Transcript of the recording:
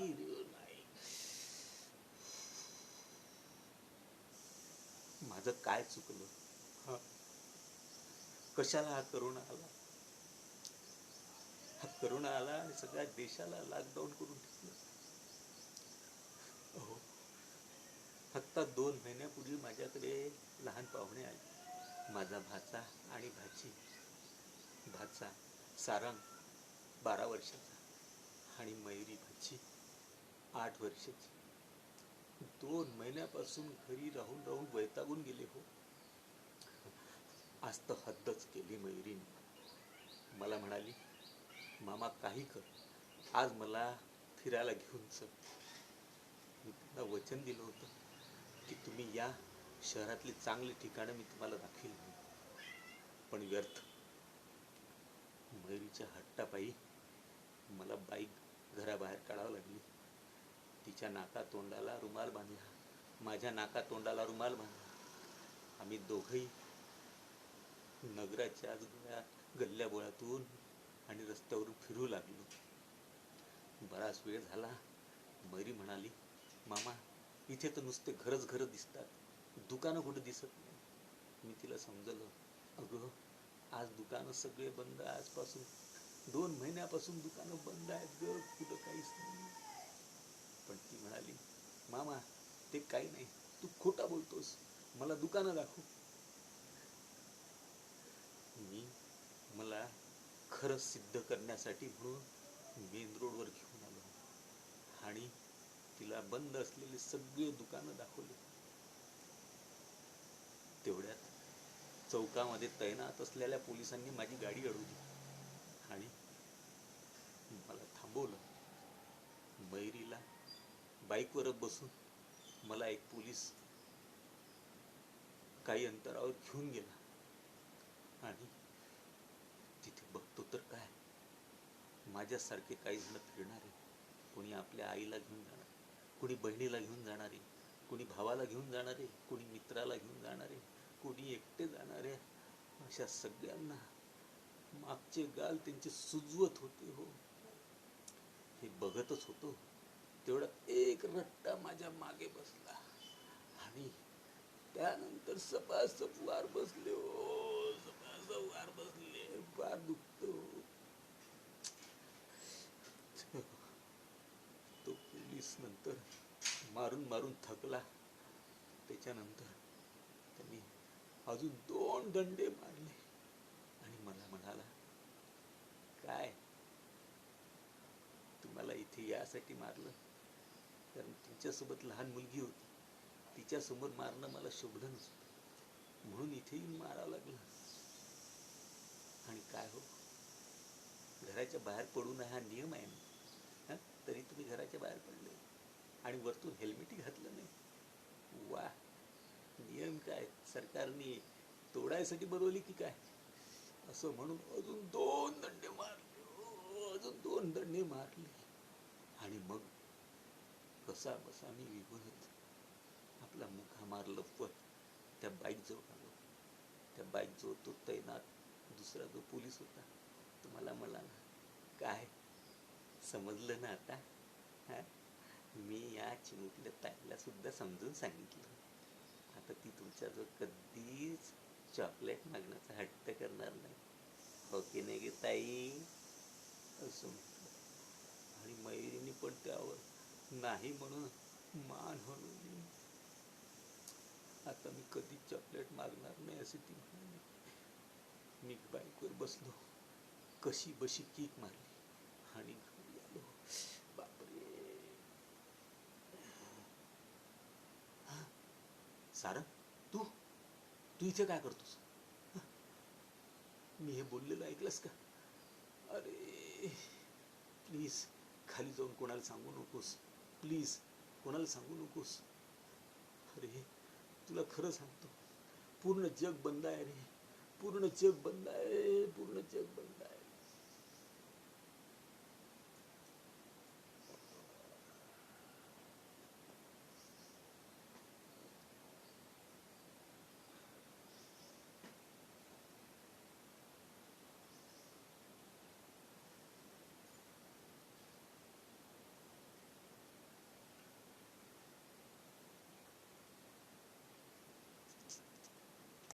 काही काय चुकलं? कशाला हा करोना आला? हा करोना आला आणि सगळ्या देशाला लॉकडाऊन करून ठेवलं फक्त दोन महिन्यापूर्वी माझ्याकडे लहान पाहुणे आले. माझा भाचा आणि भाची. भाचा सारंग बारा वर्षाचा. आणि मयुरी भाची. आठ वर्षाची. दोन महिन्यापासून घरी राहून राहून वैतागून गेले हो. आज तर हद्दच केली मयुरीने मला म्हणाली मामा काही कर. आज मला फिरायला घेऊन चल. मी त्यांना वचन दिलं होतं की तुम्ही या शहरातली चांगली ठिकाणं मी तुम्हाला दाखवील पण व्यर्थ. मयुरीच्या हट्टापायी मला बाईक घराबाहेर काढावं लागली. तिच्या नाका तोंडाला रुमाल बांधला. माझ्या नाका तोंडाला रुमाल बांधला. आम्ही दोघंही नगराच्या आजूबाजूला गल्ल्या बोळातून आणि रस्त्यावरून फिरू लागलो. बराच वेळ झाला. मैरी म्हणाली मामा इथे तर नुसते घरच घरं दिसतात. दुकानं कुठे दिसत नाही. मी तिला समजलं अगं आज दुकानं सगळे बंद. आहे. आजपासून दोन महिन्यापासून दुकानं बंद आहेत ग. कुठं काहीच नाही पण ती म्हणाली मामा ते काही नाही. तू खोटा बोलतोस. मला दुकानं दाखव. मी मला खरं सिद्ध करण्यासाठी म्हणून मेन रोडवर घेऊन आलो. आणि तिला बंद असलेले सगळे दुकानं दाखवले. तेवढ्यात चौकामध्ये तैनात असलेल्या पोलिसांनी माझी गाडी अडवली आणि मला थांबवलं मयुरीला बाईकवर बसून मला एक पोलीस काही अंतरावर घेऊन गेला. आणि तिथे बघतो तर काय? माझ्यासारखे काही जण फिरणारे कोणी आपल्या आईला घेऊन जाणार कोणी बहिणीला घेऊन जाणारे कोणी भावाला घेऊन जाणारे कोणी मित्राला घेऊन जाणारे कोणी एकटे जाणारे अशा सगळ्यांना मागचे गाल त्यांचे सुजवत होते हो. हे बघतच होतो. तेवढा एक रट्टा माझ्या मागे बसला. आणि त्यानंतर सपासप वार बसले हो, ओ सपासप वार बसले. फार दुखतो तो पोलीस नंतर मारून मारून थकला. त्याच्यानंतर त्यांनी अजून दोन दंडे मारले. आणि मला म्हणाला काय? तुम्हाला इथे यासाठी मारलं? कारण तिच्यासोबत लहान मुलगी होती. तिच्या समोर मारणं मला शोभलं नसतं म्हणून इथेही येऊन मारावं लागलं. आणि काय हो? घराच्या बाहेर पडू नये हा नियम आहे ना? तरी तुम्ही घराच्या बाहेर पडले. आणि वरतून हेल्मेटही घातलं नाही. वा! नियम काय? सरकारने तोडायसाठी बनवली की काय? असं म्हणून अजून दोन दंडे मारले. अजून दोन दंडे मारले. आणि मग कसा बसा मी विभत. आपला मुखामार लपवत त्या बाईकजवळ आलो. त्या बाईकजवळ तो तैनात दुसरा जो पोलीस होता तो मला म्हणाला काय? समजलं ना आता? हां? मी या चिमुकल्या ताईला सुद्धा समजून सांगितलं. आता ती तुमच्याजवळ कधीच चॉकलेट मागण्याचा हट्ट करणार नाही. हो की नाही गे ताई? असं म्हटलं. आणि मयुरीने पण त्यावर नाही म्हणून मान म्हणून आता मी कधीच चॉकलेट मागणार नाही असे ती म्हणाली. मी बाईकवर बसलो. कशी बशी किक मारली. आणि घरी आलो. बापरे. हा, सारंग तू? तू इथे काय करतोस? मी हे बोललेलं ऐकलंस का? अरे प्लीज खाली जाऊन कोणाला सांगू नकोस. प्लीज कोणाला सांगू नकोस. अरे तुला खरं सांगतो. पूर्ण जग बंद आहे रे. पूर्ण जग बंद आहे पूर्ण जग बंद आहे.